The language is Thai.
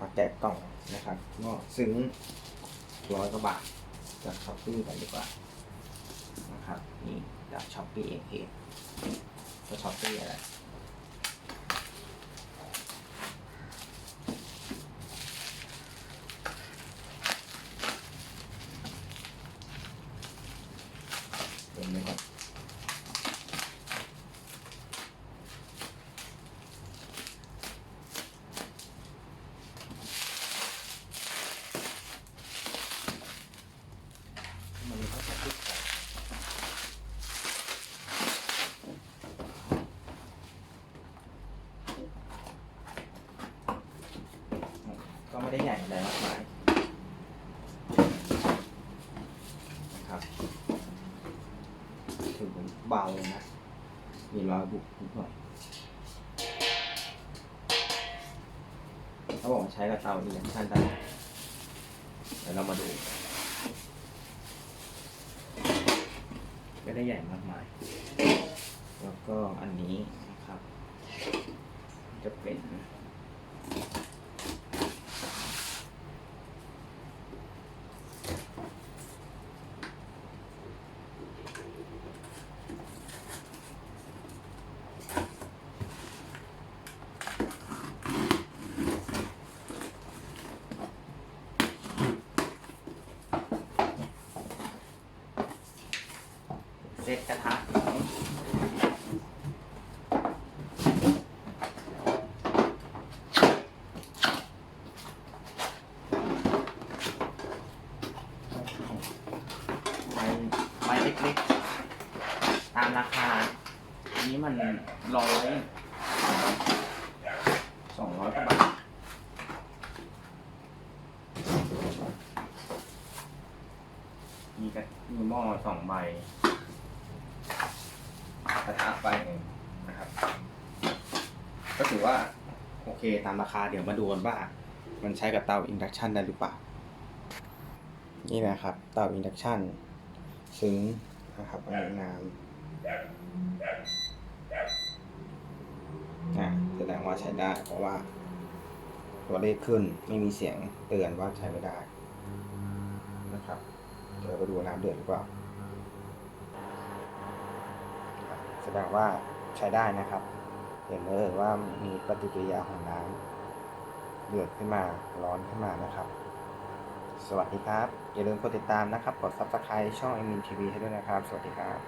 มาแกะกล่องนะครับก็ซึ้งร้อยกว่าบาทจากช้อปปี้กันดีกว่านะครับนี่จากช้อปปี้เองเองก็ช้อปปี้อะไรเต็มเลยก่อนมันก็จะติดกัน ก็ไม่ได้ใหญ่อะไรมากมายนะครับถือผมเบานะ มีรอยบุกนิดหน่อยเขาบอกใช้กับเตาอินดักชันได้เดี๋ยวเรามาดู ไม่ได้ใหญ่มากมาย แล้วก็อันนี้นะครับ จะเป็น เซตกระทะไม้ไม้เล็กๆ ตามราคา อันนี้มันร้อยสองร้อยกว่าบาทมีกระมีหม้อสองใบ กระทะไปนะครับ ก็ถือว่าโอเคตามราคาเดี๋ยวมาดูกันว่า มันใช้กับเตาอินดักชันได้หรือเปล่า นี่นะครับ เตาอินดักชันซึ้งนะครับอันนี้น้ำอะแสดงว่าใช้ได้เพราะว่า ตัวเลขขึ้นไม่มีเสียงเตือนว่าใช้ไม่ได้นะครับ เดี๋ยวไปดูน้ำเดือดหรือเปล่า แสดงว่าใช้ได้นะครับ เห็นเลยว่ามีปฏิกิริยาของน้ำเดือดขึ้นมาร้อนขึ้นมานะครับ สวัสดีครับ อย่าลืมกดติดตามนะครับ กด subscribe ช่อง m อ n TV ให้ด้วยนะครับ สวัสดีครับ